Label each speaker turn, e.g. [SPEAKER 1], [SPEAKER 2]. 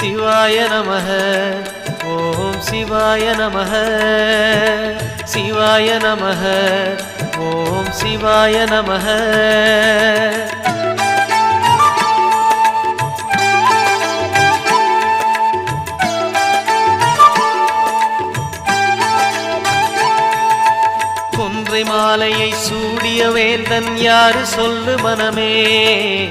[SPEAKER 1] சிவாய நமக. ஓம் சிவாய நமக. சிவாய நமக. ஓம் சிவாய நமக. கொன்றை மாலையை சூடிய வேந்தன் யாரு சொல்லு மனமே.